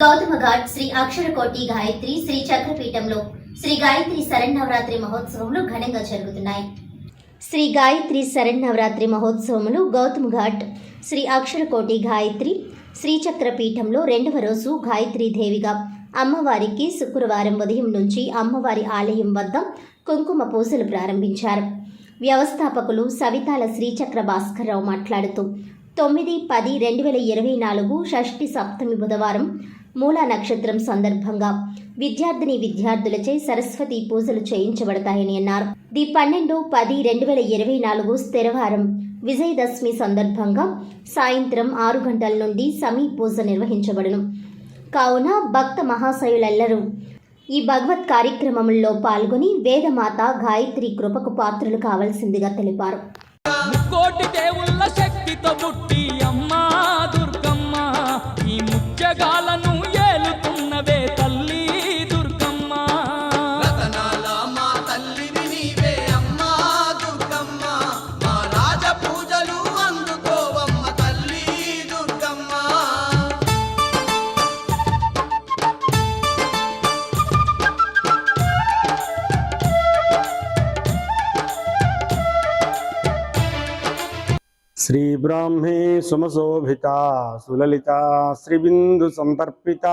గౌతమ ఘాట్ శ్రీ అక్షరకోటి గాయత్రి శ్రీ చక్రపీఠంలో శ్రీ గాయత్రి శరన్నవరాత్రి మహోత్సవములు ఘనంగా జరుగుతున్నాయి. శ్రీ గాయత్రి శరన్నవరాత్రి మహోత్సవములు గౌతమ్ ఘాట్ శ్రీ అక్షరకోటి గాయత్రి శ్రీచక్ర పీఠంలో రెండవ రోజు గాయత్రి దేవిగా అమ్మవారికి శుక్రవారం ఉదయం నుంచి అమ్మవారి ఆలయం వద్ద కుంకుమ పూజలు ప్రారంభించారు. వ్యవస్థాపకులు సవితాల శ్రీచక్ర భాస్కర్రావు మాట్లాడుతూ తొమ్మిది పది రెండు వేల ఇరవై నాలుగు షష్ఠి సప్తమి బుధవారం మూలా నక్షత్రం సందర్భంగా విద్యార్థిని విద్యార్థులచే సరస్వతి పూజలు చేయించబడతాయని అన్నారు. ది పన్నెండు పది రెండు వేల ఇరవై నాలుగు స్థిరవారం విజయదశమి సందర్భంగా సాయంత్రం ఆరు గంటల నుండి సమీ పూజ నిర్వహించబడును. కావున భక్త మహాశయులెల్లరూ ఈ భగవత్ కార్యక్రమంలో పాల్గొని వేదమాత గాయత్రి కృపకు పాత్రలు కావాల్సిందిగా తెలిపారు. ముక్కోటి దేవుళ్ళ శక్తితో పుట్టి అమ్మా దుర్గమ్మ. ఈ శ్రీబ్రాహ్మే సుమశోభిత సులలిత శ్రీబిందు సంతర్పిత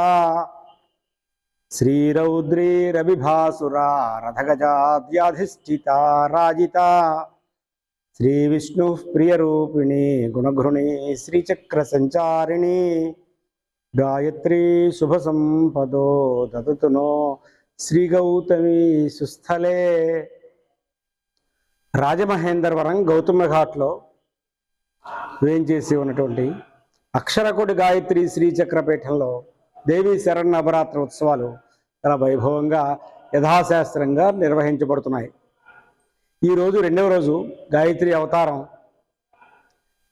శ్రీరౌద్రీరవిభాసురా రథగజాద్యాధిష్ఠిత రాజిత శ్రీవిష్ణు ప్రియరూపిణి గుణగృణి శ్రీచక్ర సంచారిణి గాయత్రీ శుభ సంపదో దదుతునో శ్రీగౌతమి సుస్థలే రాజమహేంద్రవరం గౌతమ ఘాట్లో వేంచేసి ఉన్నటువంటి అక్షరకుడి గాయత్రి శ్రీచక్రపీఠంలో దేవీ శరణ్ నవరాత్రి ఉత్సవాలు చాలా వైభవంగా యథాశాస్త్రంగా నిర్వహించబడుతున్నాయి. ఈరోజు రెండవ రోజు గాయత్రి అవతారం.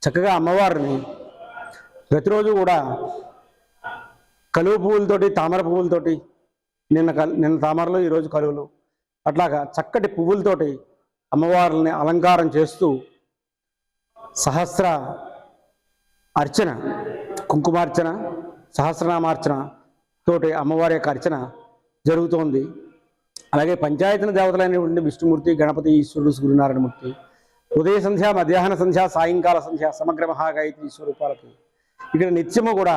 చక్కగా అమ్మవారిని ప్రతిరోజు కూడా కలువ పువ్వులతోటి తామర పువ్వులతోటి నిన్న కల్ నిన్న తామరలు ఈరోజు కలువులు. అట్లాగా చక్కటి పువ్వులతోటి అమ్మవారిని అలంకారం చేస్తూ సహస్ర అర్చన కుంకుమార్చన సహస్రనామార్చన తోటి అమ్మవారి యొక్క అర్చన జరుగుతోంది. అలాగే పంచాయతన దేవతలైనటువంటి విష్ణుమూర్తి గణపతి ఈశ్వరుడు సూర్యనారాయణమూర్తి ఉదయ సంధ్య మధ్యాహ్న సంధ్య సాయంకాల సంధ్య సమగ్ర మహాగాయత్రి స్వరూపాలకి. ఇక్కడ నిత్యము కూడా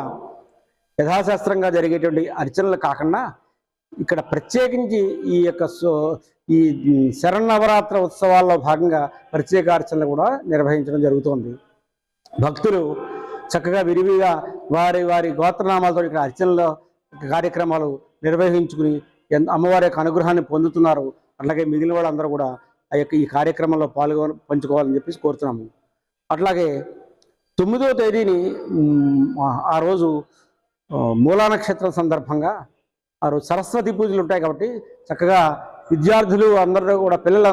యథాశాస్త్రంగా జరిగేటువంటి అర్చనలు కాకుండా ఇక్కడ ప్రత్యేకించి ఈ యొక్క సో- ఈ శరన్నవరాత్ర ఉత్సవాల్లో భాగంగా ప్రత్యేక అర్చనలు కూడా నిర్వహించడం జరుగుతోంది. భక్తులు చక్కగా విరివిగా వారి వారి గోత్రనామాలతో ఇక్కడ అర్చనలో కార్యక్రమాలు నిర్వహించుకుని అమ్మవారి యొక్క అనుగ్రహాన్ని పొందుతున్నారు. అట్లాగే మిగిలిన వాళ్ళందరూ కూడా ఆ యొక్క ఈ కార్యక్రమంలో పాల్గొ పంచుకోవాలని చెప్పేసి కోరుతున్నాము. అట్లాగే తొమ్మిదో తేదీని ఆ- రోజు మూలా నక్షత్రం సందర్భంగా ఆ రోజు సరస్వతి పూజలు ఉంటాయి కాబట్టి చక్కగా విద్యార్థులు అందరూ కూడా పిల్లలు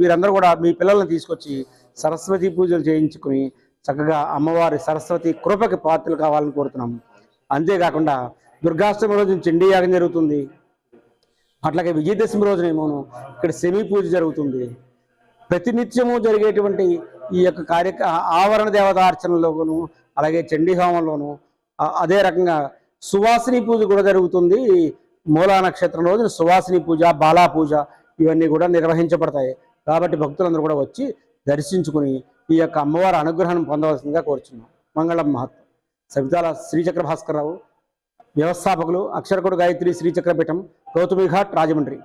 మీరందరూ కూడా మీ పిల్లల్ని తీసుకొచ్చి సరస్వతి పూజలు చేయించుకుని చక్కగా అమ్మవారి సరస్వతి కృపకి పాత్రలు కావాలని కోరుతున్నాం. అంతేకాకుండా దుర్గాష్టమి రోజు చండీ యాగం జరుగుతుంది. అట్లాగే విజయదశమి రోజునేమోను ఇక్కడ సెమీ పూజ జరుగుతుంది. ప్రతినిత్యము జరిగేటువంటి ఈ యొక్క కార్య ఆవరణ దేవతార్చనలోను అలాగే చండీ హోమంలోను అదే రకంగా సువాసిని పూజ కూడా జరుగుతుంది. మూలా నక్షత్రం రోజున సువాసిని పూజ బాలా పూజ ఇవన్నీ కూడా నిర్వహించబడతాయి. కాబట్టి భక్తులందరూ కూడా వచ్చి దర్శించుకుని ఈ యొక్క అమ్మవారి అనుగ్రహం పొందవలసిందిగా కోరుచున్నాం. మంగళం మహత్వం సవితాల శ్రీచక్ర భాస్కర్రావు వ్యవస్థాపకులు అక్షరకుడు గాయత్రి శ్రీచక్రపీఠం గౌతమి ఘాట్ రాజమండ్రి.